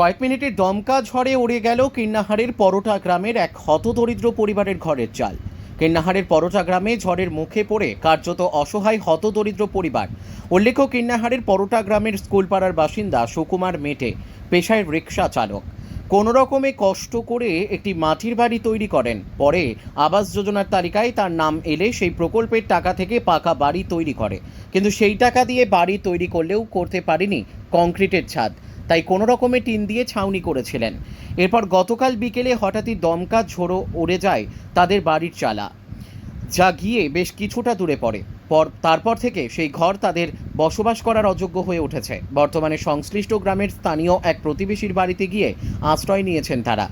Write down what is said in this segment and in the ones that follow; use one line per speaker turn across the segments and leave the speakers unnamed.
কয়েক মিনিটের দমকা ঝড়ে উড়ে গেল কিন্নাহারের পরোটা গ্রামের এক হতদরিদ্র পরিবারের ঘরের চাল। কিন্নাহারের পরোটা গ্রামে ঝড়ের মুখে পড়ে কার্যত অসহায় হতদরিদ্র পরিবার। উল্লেখ্য, কিন্নাহারের পরোটা গ্রামের স্কুলপাড়ার বাসিন্দা সুকুমার মেটে, পেশায় রিক্সা চালক। কোনো রকমে কষ্ট করে একটি মাটির বাড়ি তৈরি করেন। পরে আবাস যোজনার তালিকায় তার নাম এলে সেই প্রকল্পের টাকা থেকে পাকা বাড়ি তৈরি করে। কিন্তু সেই টাকা দিয়ে বাড়ি তৈরি করলেও করতে পারেনি কংক্রিটের ছাদ। তাই কোনো রকমে টিন দিয়ে ছাউনি করেছিলেন। এরপর গতকাল বিকেলে হঠাৎই দমকা ঝোড়ো উড়ে যায় তাদের বাড়ির চালা, যা গিয়ে বেশ কিছুটা দূরে পড়ে। পর, তারপর থেকে সেই ঘর তাদের বসবাস করার অযোগ্য হয়ে উঠেছে। বর্তমানে সংশ্লিষ্ট গ্রামের স্থানীয় এক প্রতিবেশীর বাড়িতে গিয়ে আশ্রয় নিয়েছেন তারা।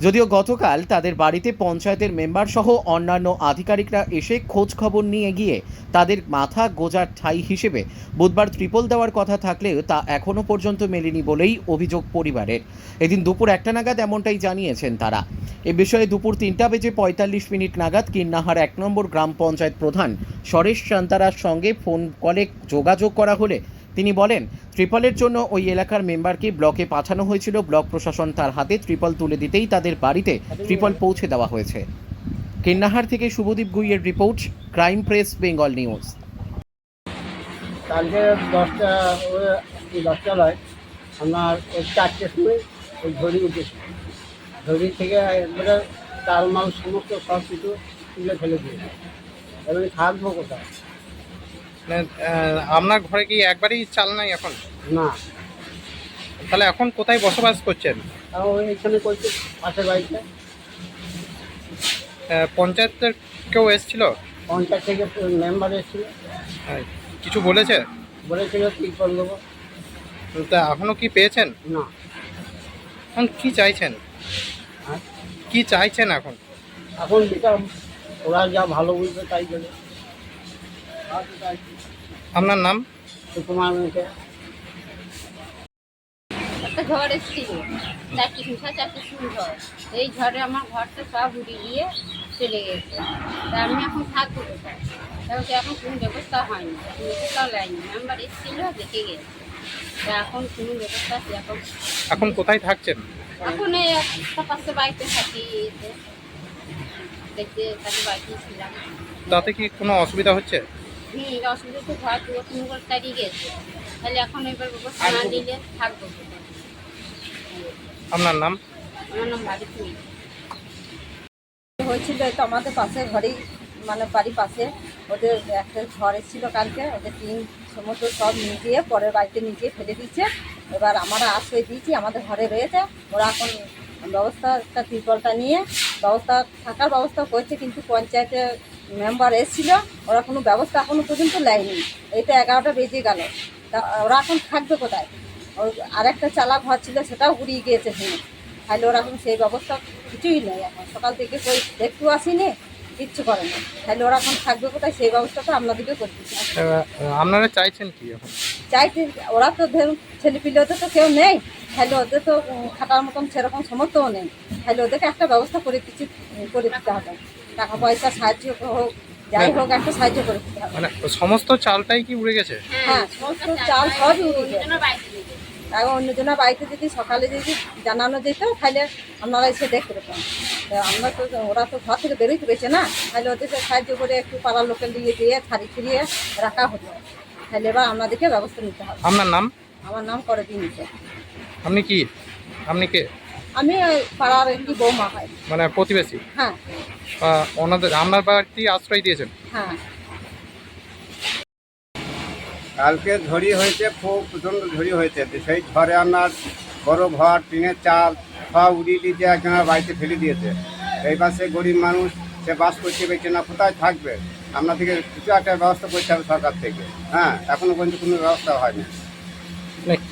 যদিও গতকাল তাদের বাড়িতে পঞ্চায়েতের মেম্বার সহ অন্যান্য আধিকারিকরা এসে খোঁজ খবর নিয়ে গিয়ে তাদের মাথা গোজার ঠাই হিসেবে বুধবার ত্রিপল দেওয়ার কথা থাকলেও তা এখনও পর্যন্ত মেলেনি বলেই অভিযোগ পরিবারের। এদিন দুপুর একটা নাগাদ এমনটাই জানিয়েছেন তারা। এ বিষয়ে দুপুর তিনটা বেজে পঁয়তাল্লিশ মিনিট নাগাদ কিন্নাহার এক নম্বর গ্রাম পঞ্চায়েত প্রধান সরেশ শান্তারার সঙ্গে ফোন কলে যোগাযোগ করা হলে তিনি বলেন ত্রিপলের জন্য ওই এলাকার মেম্বারকে ব্লকে পাঠানো হয়েছিল। ব্লক প্রশাসন তার হাতে ত্রিপল তুলে দিতেই তাদের বাড়িতে ত্রিপল পৌঁছে দেওয়া হয়েছে। কিন্নাহার থেকে Subhadip গুইয়ের report, crime press, Bengal news.
কালকে দশটা দশটা নয় ওই সময় ওই ঝড়ি উঠেছে। ঝড়ি থেকে একবারে তার মাল সমস্ত সব কিছু তুলে ফেলে দিয়েছে। এবারে থাকব কোথায়?
আপনার ঘরে কি একবারই চাল নাই এখন?
না।
তাহলে এখন কোথায় বসবাস করছেন?
তাও ওই এখানে করছে পাশের বাড়িতে।
পঞ্চায়েতের কেউ এসেছিল?
পঞ্চায়েত থেকে মেম্বার এসেছিল।
কিছু বলেছে?
বলেছিল ত্রিপল দেবো
তা এখনও কি পেয়েছেন?
না।
এখন কি চাইছেন?
আর
কি চাইছেন এখন?
এখন যেটা ওরা যা ভালো বুঝবে তাই দেবে।
আপনার নাম?
সুকুমার
একটা ঝড় এসেছিল চারটি শুষা চারটি শুরু ঝড় এই ঝড়ে আমার ঘরটা সব গিয়ে চলে গেছে। তা আমি এখন থাকব কোথায়? তাহলে এখন কোনো ব্যবস্থা হয়নি। ব্যবস্থা লাইনি। মেম্বার এসেছিল দেখে গেছে। তা এখন কোনো ব্যবস্থা সেরকম
এখন? কোথায় থাকছেন?
এখন এই একটা পাশে বাড়িতে থাকি এতে দেখতে তাদের বাড়িতে ছিলাম।
তাতে কি কোনো অসুবিধা হচ্ছে?
হুম অসুবিধা তো ঘর দুটো কোনো করে তাড়িয়ে গেছে। তাহলে এখন এবার ব্যবস্থা না দিলে থাকব।
আপনার নাম?
আমার নাম বাড়িতে
হয়েছিল তো আমাদের পাশে ঘরেই মানে বাড়ির পাশে। ওদের একটা ঝড় এসেছিল কালকে ওদের টিন সমস্ত সব নিয়ে গিয়ে পরের বাড়িতে নিয়ে গিয়ে ফেলে দিচ্ছে এবার আমরা আশ্রয় দিয়েছি আমাদের ঘরে রয়েছে। ওরা এখন ব্যবস্থা একটা ত্রিপলটা নিয়ে ব্যবস্থা থাকার ব্যবস্থা করছে কিন্তু পঞ্চায়েতের মেম্বার এসেছিল ওরা কোনো ব্যবস্থা এখনও পর্যন্ত নেয়নি। এই তো এগারোটা বেজে গেল। তা ওরা এখন থাকবে কোথায়? ওই আরেকটা চালা ঘর ছিল সেটাও উড়িয়ে গিয়েছে ভেঙে তাহলে ওরা এখন সেই ব্যবস্থা কিছুই নেই এখন। সকাল থেকে কই একটু আসিনি কিচ্ছু করে না। তাহলে ওরা এখন থাকবে কোথায়? সেই ব্যবস্থাটা আপনাদেরকে করে দিচ্ছি
আহ, আপনারা চাইছেন কি এখন?
চাইতে ওরা তো ধরুন ছেলেপিলে ওদের তো কেউ নেই। তাহলে ওদের তো খাটার মতন সেরকম সমর্থও নেই। তাহলে ওদেরকে একটা ব্যবস্থা করে দিচ্ছি করে দিতে হবে। টাকা পয়সা সাহায্য হোক যাই হোক একটা সাহায্য করে দিতে হবে।
মানে সমস্ত চালটাই কি উড়ে গেছে?
হ্যাঁ সমস্ত চাল সবই উড়ে গেছে। এখন অন্যজনের বাড়িতে যদি সকালে যদি জানানো যেত তাহলে আপনারা এসে দেখতে পেতেন তো আমরা তো ওরা তো ঘর থেকে বেরোতে পেরেছে না তাহলে ওদেরকে সাহায্য করে একটু পাড়ার লোকের দিয়ে দিয়ে ছাড়ি ফিরিয়ে রাখা হতো। তাহলে এবার আপনাদেরকে ব্যবস্থা নিতে হবে।
আপনার নাম?
আমার নাম করে দিনকে
আপনি কি? আপনি কে?
আমি পাড়ার একটি বৌমা হয়।
মানে প্রতিবেশী?
হ্যাঁ।
ওনাদের আপনার বাড়িতেই আশ্রয় দিয়েছেন?
হ্যাঁ।
কালকে ঝড়ি হয়েছে খুব প্রচণ্ড ঝড়ি হয়েছে। সেই ঝড়ে আপনার বড় ঘর টিনের চাল সব উড়িয়ে দিয়েছে একজনের বাড়িতে ফেলে দিয়েছে। এই পাশে গরিব মানুষ সে বাস করতে পেরেছে না কোথায় থাকবে? আপনার থেকে কিছু একটা ব্যবস্থা করতে হবে সরকার থেকে। হ্যাঁ এখনও পর্যন্ত কোনো ব্যবস্থা হয়নি।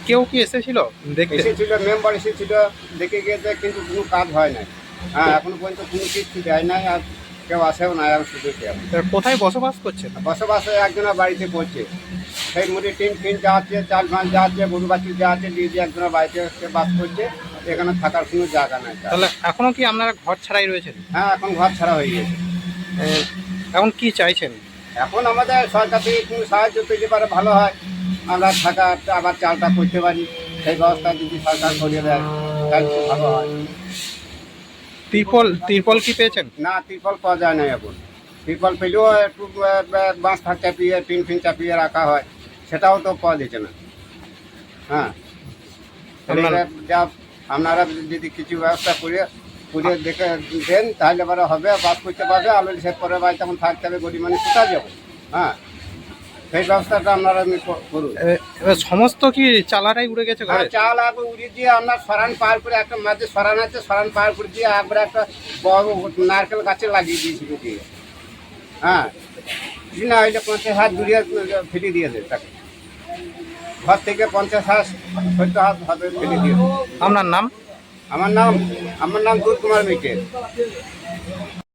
কেউ কি এসেছিল? দেখতে?
এসেছিল মেম্বার এসেছিল দেখে গিয়েছে কিন্তু কোনো কাজ হয় নাই। হ্যাঁ এখনও পর্যন্ত কোনো কিছু দেয় নাই আর কেউ আসেও না আর শুধু কেউ
কোথায় বসবাস করছেন
বসবাস একজনের বাড়িতে পড়ছে। সেই মুড়ি টিন ফিন যাচ্ছে চাল মাল যা আছে গরু বাছুর যা আছে দিয়ে দিয়ে একজনের বাড়িতে বাস করছে। এখানে থাকার কোনো জায়গা নাই
তাহলে এখনও কি আপনারা ঘর ছাড়াই রয়েছেন?
হ্যাঁ এখন ঘর ছাড়া হয়ে গেছে।
এখন কি চাইছেন?
এখন আমাদের সরকার থেকে কোনো সাহায্য পেতে পারে ভালো হয়। আমরা থাকা আবার চালটা করতে পারি। সেই ব্যবস্থা যদি সরকার করিয়ে দেয় তাহলে খুব ভালো হয়।
তিরপল তিরপল কি পেয়েছেন?
না ত্রিপল পাওয়া যায় না এখন। ত্রিপল পেলেও একটু বাঁশ ফাঁস চাপিয়ে টিন ফিন চাপিয়ে রাখা হয়। সেটাও তো পাওয়া যাচ্ছে না। হ্যাঁ। যা আপনারা যদি কিছু ব্যবস্থা করে করে দেখে দেন তাহলে এবারে হবে বাস করতে পারবে আলু সে পরে বাড়ি তখন থাকতে হবে গরিব মানুষ কোথায় যাব? হ্যাঁ। সেই ব্যবস্থাটা আপনারা ক- করুন।
সমস্ত কি চালাটাই উড়ে গেছে
আর
ঘরে?
চাল আগে উড়িয়ে দিয়ে আপনার সরান পার করে একটা মাঝে সরান আছে সরান পার করে দিয়ে একবারে একটা বড় নারকেল গাছে লাগিয়ে দিয়েছিল দিয়ে হ্যাঁ না হইলে পঞ্চাশ হাত দূরিয়ে ফেলে দিয়েছে তাকে। ঘর থেকে পঞ্চাশ হাত সত্তর হাত ফেলে দিয়েছে
আপনার নাম?
আমার নাম আমার নাম দুধ কুমার মিটে